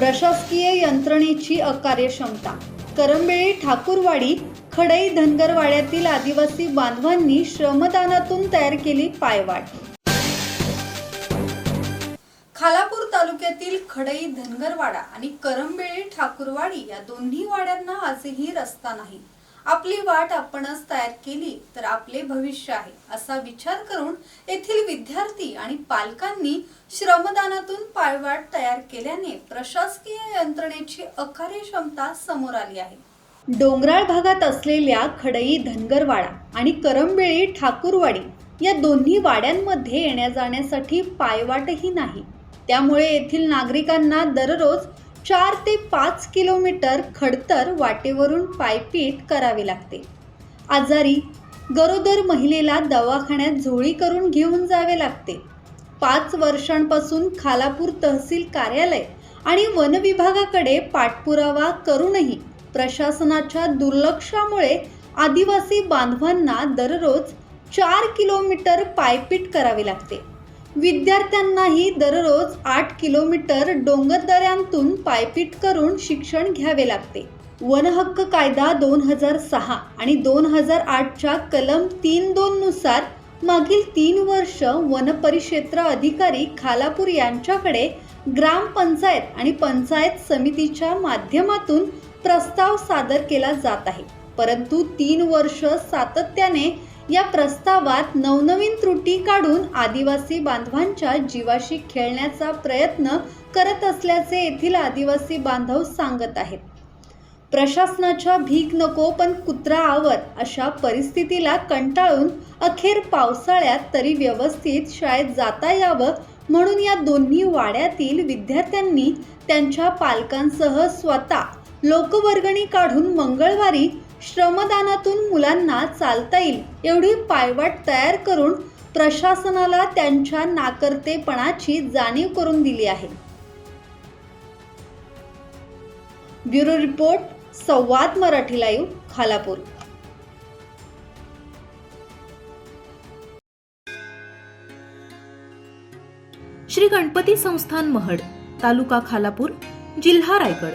प्रशासकीय यंत्रणेची अकार्यक्षमता. करंबेळी ठाकूरवाडी खडई धनगरवाड्यातील आदिवासी बांधवांनी श्रमदानातून तयार केली पायवाट. खालापूर तालुक्यातील खडई धनगरवाडा आणि करंबेळी ठाकूरवाडी या दोन्ही वाड्यांना आजही रस्ता नाही. आपली वाट आपणच तयार केली तर आपले भविष्य आहे असा विचार करून येथील विद्यार्थी आणि पालकांनी श्रमदानातून पायवाट तयार केल्याने प्रशासकीय यंत्रणेची अकार्यक्षमता समोर आली आहे. डोंगराळ भागात असलेल्या खडई धनगरवाडा आणि करंबेळी ठाकूरवाडी या दोन्ही वाड्यांमध्ये येण्या जाण्यासाठी पायवाटही नाही. त्यामुळे येथील नागरिकांना दररोज चार ते पाच किलोमीटर खडतर वाटेवरून पायपीट करावी लागते. आजारी गरोदर महिलेला दवाखान्यात झोळी करून घेऊन जावे लागते. पाच वर्षांपासून खालापूर तहसील कार्यालय आणि वनविभागाकडे पाठपुरावा करूनही प्रशासनाच्या दुर्लक्षामुळे आदिवासी बांधवांना दररोज चार किलोमीटर पायपीट करावी लागते. विद्यार्थ्यांनाही दररोज आठ किलोमीटर डोंगरदऱ्यांतून पायपीट करून शिक्षण घ्यावे लागते. वन हक्क कायदा दोन हजार सहा आणि दोन हजार आठच्या कलम तीन दोन नुसार मागील तीन वर्ष वनपरिक्षेत्र अधिकारी खालापूर यांच्याकडे ग्रामपंचायत आणि पंचायत समितीच्या माध्यमातून प्रस्ताव सादर केला जात आहे. परंतु तीन वर्ष सातत्याने या प्रस्तावात नवनवीन त्रुटी काढून आदिवासी बांधवांच्या जीवाशी खेळण्याचा प्रयत्न करत असल्याचे येथील आदिवासी बांधव सांगत आहेत. प्रशासनाच्या भीक नको पण कुत्रा आवर अशा परिस्थितीला कंटाळून अखेर पावसाळ्यात तरी व्यवस्थित शाळेत जाता यावं म्हणून या दोन्ही वाड्यातील विद्यार्थ्यांनी त्यांच्या पालकांसह स्वतः लोकवर्गणी काढून मंगळवारी श्रमदानातून मुलांना चालता येईल एवढी पायवाट तयार करून प्रशासनाला त्यांच्या नाकर्तेपणाची जाणीव करून दिली आहे. ब्युरो रिपोर्ट संवाद मराठी लाईव्ह खालापूर. श्री गणपती संस्थान महड तालुका खालापूर जिल्हा रायगड.